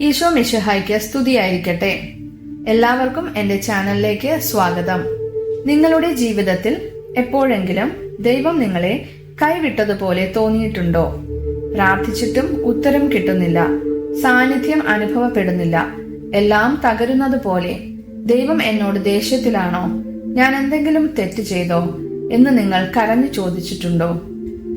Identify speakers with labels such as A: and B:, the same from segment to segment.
A: ഈശോ മിഷഹായ്ക്ക് സ്തുതിയായിരിക്കട്ടെ. എല്ലാവർക്കും എന്റെ ചാനലിലേക്ക് സ്വാഗതം. നിങ്ങളുടെ ജീവിതത്തിൽ എപ്പോഴെങ്കിലും ദൈവം നിങ്ങളെ കൈവിട്ടതുപോലെ തോന്നിയിട്ടുണ്ടോ? പ്രാർത്ഥിച്ചിട്ടും ഉത്തരം കിട്ടുന്നില്ല. സാന്നിധ്യം അനുഭവപ്പെടുന്നില്ല. എല്ലാം തകരുന്നത് പോലെ ദൈവം എന്നോട് ദേഷ്യത്തിലാണോ? ഞാൻ എന്തെങ്കിലും തെറ്റ് ചെയ്തോ എന്ന് നിങ്ങൾ കരഞ്ഞു ചോദിച്ചിട്ടുണ്ടോ?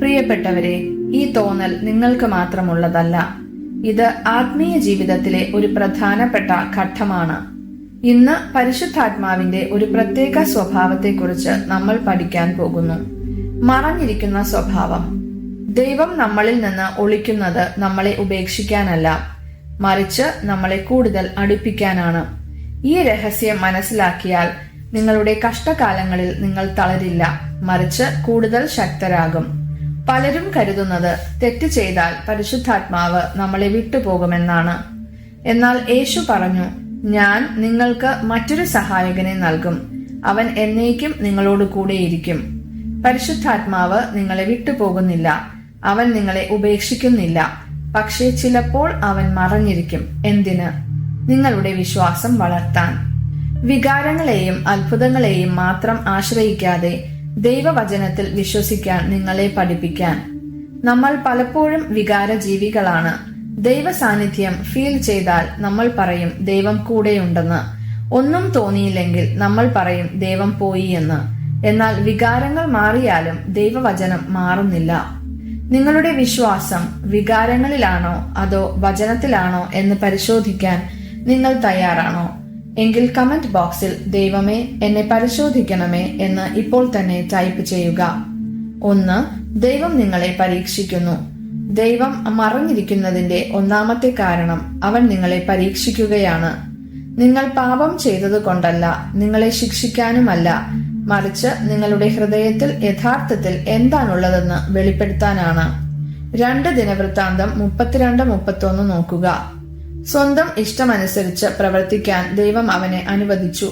A: പ്രിയപ്പെട്ടവരെ ഈ തോന്നൽ നിങ്ങൾക്ക് മാത്രമുള്ളതല്ല. ഇത് ആത്മീയ ജീവിതത്തിലെ ഒരു പ്രധാനപ്പെട്ട ഘട്ടമാണ്. ഇന്ന് പരിശുദ്ധാത്മാവിന്റെ ഒരു പ്രത്യേക സ്വഭാവത്തെക്കുറിച്ച് നമ്മൾ പഠിക്കാൻ പോകുന്നു. മറഞ്ഞിരിക്കുന്ന സ്വഭാവം. ദൈവം നമ്മളിൽ നിന്ന് ഒളിക്കുന്നത് നമ്മളെ ഉപേക്ഷിക്കാനല്ല. മറിച്ച് നമ്മളെ കൂടുതൽ അടുപ്പിക്കാനാണ്. ഈ രഹസ്യം മനസ്സിലാക്കിയാൽ നിങ്ങളുടെ കഷ്ടകാലങ്ങളിൽ നിങ്ങൾ തളരില്ല. മറിച്ച് കൂടുതൽ ശക്തരാകും. പലരും കരുതുന്നത് തെറ്റ് ചെയ്താൽ പരിശുദ്ധാത്മാവ് നമ്മളെ വിട്ടുപോകുമെന്നാണ്. എന്നാൽ യേശു പറഞ്ഞു ഞാൻ നിങ്ങൾക്ക് മറ്റൊരു സഹായകനെ നൽകും. അവൻ എന്നേക്കും നിങ്ങളോട് കൂടെയിരിക്കും പരിശുദ്ധാത്മാവ് നിങ്ങളെ വിട്ടുപോകുന്നില്ല. അവൻ നിങ്ങളെ ഉപേക്ഷിക്കുന്നില്ല. പക്ഷേ ചിലപ്പോൾ അവൻ മറഞ്ഞിരിക്കും. എന്തിന്? നിങ്ങളുടെ വിശ്വാസം വളർത്താൻ. വികാരങ്ങളെയും അത്ഭുതങ്ങളെയും മാത്രം ആശ്രയിക്കാതെ ദൈവവചനത്തിൽ വിശ്വസിക്കാൻ നിങ്ങളെ പഠിപ്പിക്കാൻ. നമ്മൾ പലപ്പോഴും വികാര ജീവികളാണ് ദൈവ സാന്നിധ്യം ഫീൽ ചെയ്താൽ നമ്മൾ പറയും ദൈവം കൂടെയുണ്ടെന്ന്. ഒന്നും തോന്നിയില്ലെങ്കിൽ നമ്മൾ പറയും ദൈവം പോയി എന്ന്. എന്നാൽ വികാരങ്ങൾ മാറിയാലും ദൈവവചനം മാറുന്നില്ല. നിങ്ങളുടെ വിശ്വാസം വികാരങ്ങളിലാണോ അതോ വചനത്തിലാണോ എന്ന് പരിശോധിക്കാൻ നിങ്ങൾ തയ്യാറാണോ? എങ്കിൽ കമന്റ് ബോക്സിൽ ദൈവമേ എന്നെ പരിശോധിക്കണമേ എന്ന് ഇപ്പോൾ തന്നെ ടൈപ്പ് ചെയ്യുക. ഒന്ന് ദൈവം നിങ്ങളെ പരീക്ഷിക്കുന്നു. ദൈവം മറഞ്ഞിരിക്കുന്നതിന്റെ ഒന്നാമത്തെ കാരണം അവൻ നിങ്ങളെ പരീക്ഷിക്കുകയാണ്. നിങ്ങൾ പാപം ചെയ്തത് കൊണ്ടല്ല നിങ്ങളെ ശിക്ഷിക്കാനുമല്ല. മറിച്ച് നിങ്ങളുടെ ഹൃദയത്തിൽ യഥാർത്ഥത്തിൽ എന്താണുള്ളതെന്ന് വെളിപ്പെടുത്താനാണ്. രണ്ട് ദിനവൃത്താന്തം മുപ്പത്തിരണ്ട് മുപ്പത്തൊന്ന് നോക്കുക. സ്വന്തം ഇഷ്ടമനുസരിച്ച് പ്രവർത്തിക്കാൻ ദൈവം അവനെ അനുവദിച്ചു.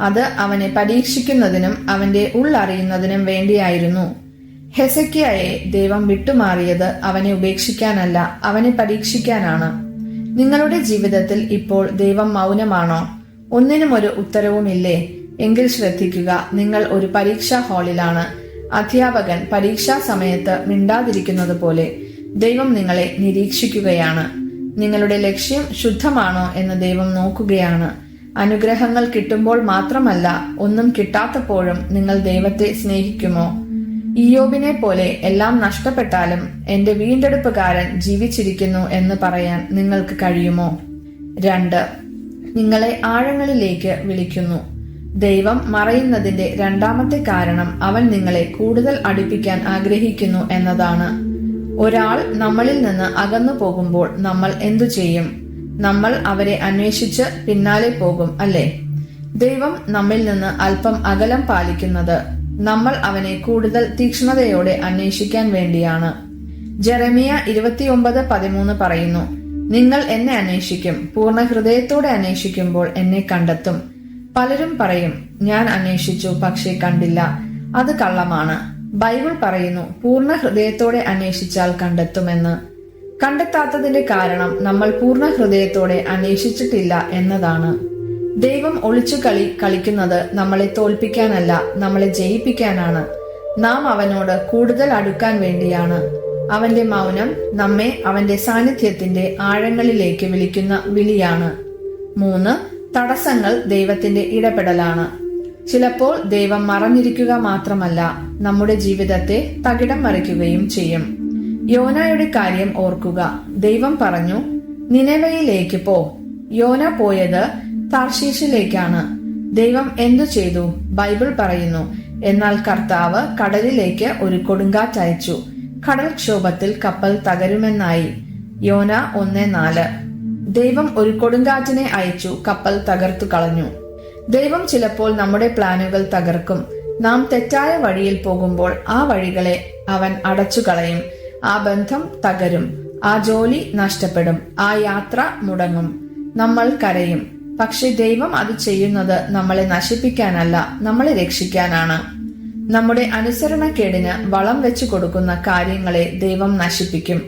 A: അത് അവനെ പരീക്ഷിക്കുന്നതിനും അവന്റെ ഉള്ളറിയുന്നതിനും വേണ്ടിയായിരുന്നു. ഹെസക്കിയായെ ദൈവം വിട്ടുമാറിയത് അവനെ ഉപേക്ഷിക്കാനല്ല അവനെ പരീക്ഷിക്കാനാണ്. നിങ്ങളുടെ ജീവിതത്തിൽ ഇപ്പോൾ ദൈവം മൗനമാണോ? ഒന്നിനും ഒരു ഉത്തരവുമില്ലേ? എങ്കിൽ ശ്രദ്ധിക്കുക നിങ്ങൾ ഒരു പരീക്ഷാ ഹാളിലാണ്. അധ്യാപകൻ പരീക്ഷാ സമയത്ത് മിണ്ടാതിരിക്കുന്നത് പോലെ ദൈവം നിങ്ങളെ നിരീക്ഷിക്കുകയാണ്. നിങ്ങളുടെ ലക്ഷ്യം ശുദ്ധമാണോ എന്ന് ദൈവം നോക്കുകയാണ്. അനുഗ്രഹങ്ങൾ കിട്ടുമ്പോൾ മാത്രമല്ല ഒന്നും കിട്ടാത്തപ്പോഴും നിങ്ങൾ ദൈവത്തെ സ്നേഹിക്കുമോ? ഇയോബിനെ പോലെ എല്ലാം നഷ്ടപ്പെട്ടാലും എന്റെ വീണ്ടെടുപ്പുകാരൻ ജീവിച്ചിരിക്കുന്നു എന്ന് പറയാൻ നിങ്ങൾക്ക് കഴിയുമോ? രണ്ട് നിങ്ങളെ ആഴങ്ങളിലേക്ക് വിളിക്കുന്നു. ദൈവം മറയുന്നതിന്റെ രണ്ടാമത്തെ കാരണം അവൻ നിങ്ങളെ കൂടുതൽ അടുപ്പിക്കാൻ ആഗ്രഹിക്കുന്നു എന്നതാണ്. ഒരാൾ നമ്മളിൽ നിന്ന് അകന്നു പോകുമ്പോൾ നമ്മൾ എന്തു ചെയ്യും? നമ്മൾ അവരെ അന്വേഷിച്ച് പിന്നാലെ പോകും അല്ലേ? ദൈവം നമ്മിൽ നിന്ന് അല്പം അകലം പാലിക്കുന്നത് നമ്മൾ അവനെ കൂടുതൽ തീക്ഷ്ണതയോടെ അന്വേഷിക്കാൻ വേണ്ടിയാണ്. ജെറമിയ ഇരുപത്തിയൊമ്പത് പതിമൂന്ന് പറയുന്നു നിങ്ങൾ എന്നെ അന്വേഷിക്കും പൂർണ ഹൃദയത്തോടെ അന്വേഷിക്കുമ്പോൾ എന്നെ കണ്ടെത്തും. പലരും പറയും ഞാൻ അന്വേഷിച്ചു പക്ഷേ കണ്ടില്ല. അത് കള്ളമാണ്. ബൈബിൾ പറയുന്നു പൂർണ ഹൃദയത്തോടെ അന്വേഷിച്ചാൽ കണ്ടെത്തുമെന്ന്. കണ്ടെത്താത്തതിന്റെ കാരണം നമ്മൾ പൂർണ ഹൃദയത്തോടെ അന്വേഷിച്ചിട്ടില്ല എന്നതാണ്. ദൈവം ഒളിച്ചു കളി കളിക്കുന്നത് നമ്മളെ തോൽപ്പിക്കാനല്ല നമ്മളെ ജയിപ്പിക്കാനാണ്. നാം അവനോട് കൂടുതൽ അടുക്കാൻ വേണ്ടിയാണ്. അവന്റെ മൗനം നമ്മെ അവന്റെ സാന്നിധ്യത്തിന്റെ ആഴങ്ങളിലേക്ക് വിളിക്കുന്ന വിളിയാണ്. മൂന്ന് തടസ്സങ്ങൾ ദൈവത്തിന്റെ ഇടപെടലാണ്. ചിലപ്പോൾ ദൈവം മറഞ്ഞിരിക്കുക മാത്രമല്ല നമ്മുടെ ജീവിതത്തെ തകിടം മറിക്കുകയും ചെയ്യും. യോനയുടെ കാര്യം ഓർക്കുക. ദൈവം പറഞ്ഞു നിലവയിലേക്ക് പോ. യോന പോയത് താർശീഷിലേക്കാണ്. ദൈവം എന്തു ചെയ്തു? ബൈബിൾ പറയുന്നു എന്നാൽ കർത്താവ് കടലിലേക്ക് ഒരു കൊടുങ്കാറ്റ് അയച്ചു. കടൽക്ഷോഭത്തിൽ കപ്പൽ തകരുമെന്നായി. യോന ഒന്ന് നാല്. ദൈവം ഒരു കൊടുങ്കാറ്റിനെ അയച്ചു കപ്പൽ തകർത്തു കളഞ്ഞു. ദൈവം ചിലപ്പോൾ നമ്മുടെ പ്ലാനുകൾ തകർക്കും. നാം തെറ്റായ വഴിയിൽ പോകുമ്പോൾ ആ വഴികളെ അവൻ അടച്ചു കളയും ആ ബന്ധം തകരും. ആ ജോലി നഷ്ടപ്പെടും. ആ യാത്ര മുടങ്ങും. നമ്മൾ കരയും. പക്ഷെ ദൈവം അത് ചെയ്യുന്നത് നമ്മളെ നശിപ്പിക്കാനല്ല നമ്മളെ രക്ഷിക്കാനാണ്. നമ്മുടെ അനുസരണക്കേടിന് വളം വെച്ചു കൊടുക്കുന്ന കാര്യങ്ങളെ ദൈവം നശിപ്പിക്കും.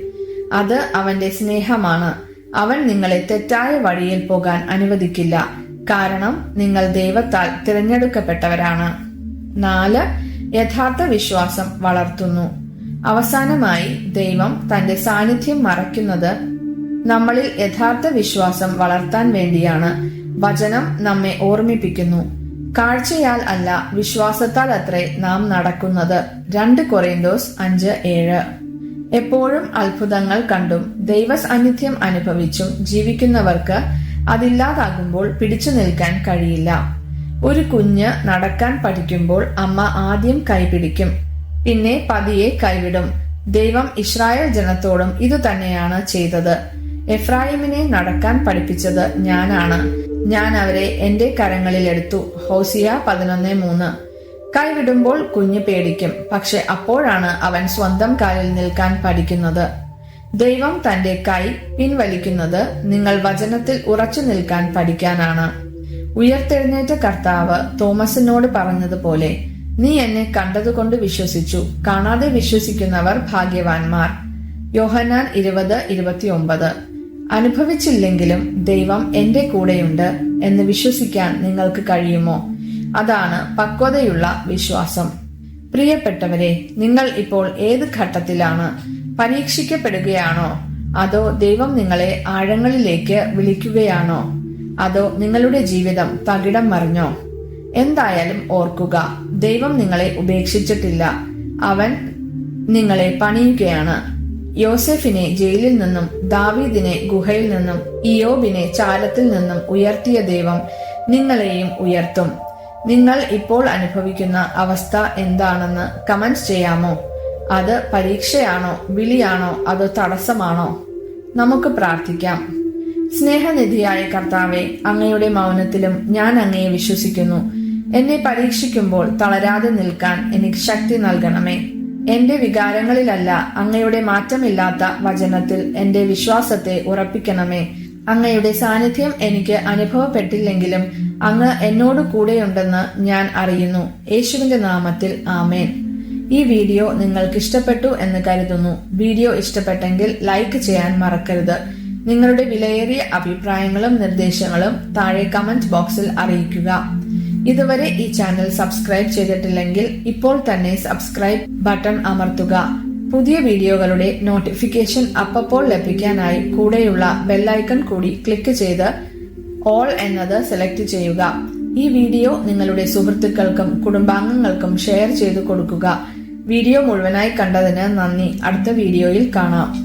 A: അത് അവന്റെ സ്നേഹമാണ്. അവൻ നിങ്ങളെ തെറ്റായ വഴിയിൽ പോകാൻ അനുവദിക്കില്ല. കാരണം നിങ്ങൾ ദൈവത്താൽ തിരഞ്ഞെടുക്കപ്പെട്ടവരാണ്. നാല് യഥാർത്ഥ വിശ്വാസം വളർത്തുന്നു. അവസാനമായി ദൈവം തന്റെ സാന്നിധ്യം മറയ്ക്കുന്നത് നമ്മളിൽ യഥാർത്ഥ വിശ്വാസം വളർത്താൻ വേണ്ടിയാണ്. വചനം നമ്മെ ഓർമ്മിപ്പിക്കുന്നു. കാഴ്ചയാൽ അല്ല വിശ്വാസത്താൽ അത്രേ നാം നടക്കുന്നത്. രണ്ട് കൊറിന്തോസ് അഞ്ച് ഏഴ്. എപ്പോഴും അത്ഭുതങ്ങൾ കണ്ടും ദൈവ സാന്നിധ്യം അനുഭവിച്ചും ജീവിക്കുന്നവർക്ക് അതില്ലാതാകുമ്പോൾ പിടിച്ചു നിൽക്കാൻ കഴിയില്ല. ഒരു കുഞ്ഞ് നടക്കാൻ പഠിക്കുമ്പോൾ അമ്മ ആദ്യം കൈപിടിക്കും. പിന്നെ പതിയെ കൈവിടും. ദൈവം ഇസ്രായേൽ ജനത്തോടും ഇതുതന്നെയാണ് ചെയ്തത്. എഫ്രായിമിനെ നടക്കാൻ പഠിപ്പിച്ചത് ഞാനാണ്. ഞാൻ അവരെ എന്റെ കരങ്ങളിൽ എടുത്തു. ഹോസിയ പതിനൊന്ന് മൂന്ന്. കൈവിടുമ്പോൾ കുഞ്ഞ് പേടിക്കും. പക്ഷെ അപ്പോഴാണ് അവൻ സ്വന്തം കാലിൽ നിൽക്കാൻ പഠിക്കുന്നത്. ദൈവം തന്റെ കൈ പിൻവലിക്കുന്നത് നിങ്ങൾ വചനത്തിൽ ഉറച്ചു നിൽക്കാൻ പഠിക്കാനാണ്. ഉയർത്തെഴുന്നേറ്റ കർത്താവ് തോമസിനോട് പറഞ്ഞതുപോലെ നീ എന്നെ കണ്ടതുകൊണ്ട് വിശ്വസിച്ചു. കാണാതെ വിശ്വസിക്കുന്നവർ ഭാഗ്യവാന്മാർ. യോഹനാൻ ഇരുപത് ഇരുപത്തിയൊമ്പത്. അനുഭവിച്ചില്ലെങ്കിലും ദൈവം എന്റെ കൂടെയുണ്ട് എന്ന് വിശ്വസിക്കാൻ നിങ്ങൾക്ക് കഴിയുമോ? അതാണ് പക്വതയുള്ള വിശ്വാസം. പ്രിയപ്പെട്ടവരെ നിങ്ങൾ ഇപ്പോൾ ഏത് ഘട്ടത്തിലാണ് പരീക്ഷിക്കപ്പെടുകയാണോ? അതോ ദൈവം നിങ്ങളെ ആഴങ്ങളിലേക്ക് വിളിക്കുകയാണോ? അതോ നിങ്ങളുടെ ജീവിതം തകിടം മറിഞ്ഞോ? എന്തായാലും ഓർക്കുക ദൈവം നിങ്ങളെ ഉപേക്ഷിച്ചിട്ടില്ല. അവൻ നിങ്ങളെ പണിയുകയാണ്. യോസെഫിനെ ജയിലിൽ നിന്നും ദാവീദിനെ ഗുഹയിൽ നിന്നും ഇയോബിനെ ചാലത്തിൽ നിന്നും ഉയർത്തിയ ദൈവം നിങ്ങളെയും ഉയർത്തും. നിങ്ങൾ ഇപ്പോൾ അനുഭവിക്കുന്ന അവസ്ഥ എന്താണെന്ന് കമന്റ് ചെയ്യാമോ? അത് പരീക്ഷയാണോ വിളിയാണോ അതോ തടസ്സമാണോ? നമുക്ക് പ്രാർത്ഥിക്കാം. സ്നേഹനിധിയായ കർത്താവെ അങ്ങയുടെ മൗനത്തിലും ഞാൻ അങ്ങയെ വിശ്വസിക്കുന്നു. എന്നെ പരീക്ഷിക്കുമ്പോൾ തളരാതെ നിൽക്കാൻ എനിക്ക് ശക്തി നൽകണമേ. എന്റെ വികാരങ്ങളിലല്ല അങ്ങയുടെ മാറ്റമില്ലാത്ത വചനത്തിൽ എന്റെ വിശ്വാസത്തെ ഉറപ്പിക്കണമേ. അങ്ങയുടെ സാന്നിധ്യം എനിക്ക് അനുഭവപ്പെട്ടില്ലെങ്കിലും അങ്ങ് എന്നോട് കൂടെയുണ്ടെന്ന് ഞാൻ അറിയുന്നു. യേശുവിന്റെ നാമത്തിൽ ആമേൻ. ഈ വീഡിയോ നിങ്ങൾക്ക് ഇഷ്ടപ്പെട്ടു എന്ന് കരുതുന്നു. വീഡിയോ ഇഷ്ടപ്പെട്ടെങ്കിൽ ലൈക്ക് ചെയ്യാൻ മറക്കരുത്. നിങ്ങളുടെ വിലയേറിയ അഭിപ്രായങ്ങളും നിർദ്ദേശങ്ങളും താഴെ കമന്റ് ബോക്സിൽ അറിയിക്കുക. ഇതുവരെ ഈ ചാനൽ സബ്സ്ക്രൈബ് ചെയ്തിട്ടില്ലെങ്കിൽ ഇപ്പോൾ തന്നെ സബ്സ്ക്രൈബ് ബട്ടൺ അമർത്തുക. പുതിയ വീഡിയോകളുടെ നോട്ടിഫിക്കേഷൻ അപ്പപ്പോൾ ലഭിക്കാനായി കൂടെയുള്ള ബെല്ലൈക്കൺ കൂടി ക്ലിക്ക് ചെയ്ത് ഓൾ എന്നത് സെലക്ട് ചെയ്യുക. ഈ വീഡിയോ നിങ്ങളുടെ സുഹൃത്തുക്കൾക്കും കുടുംബാംഗങ്ങൾക്കും ഷെയർ ചെയ്തു കൊടുക്കുക. വീഡിയോ മുഴുവനായി കണ്ടതിന് നന്ദി. അടുത്ത വീഡിയോയിൽ കാണാം.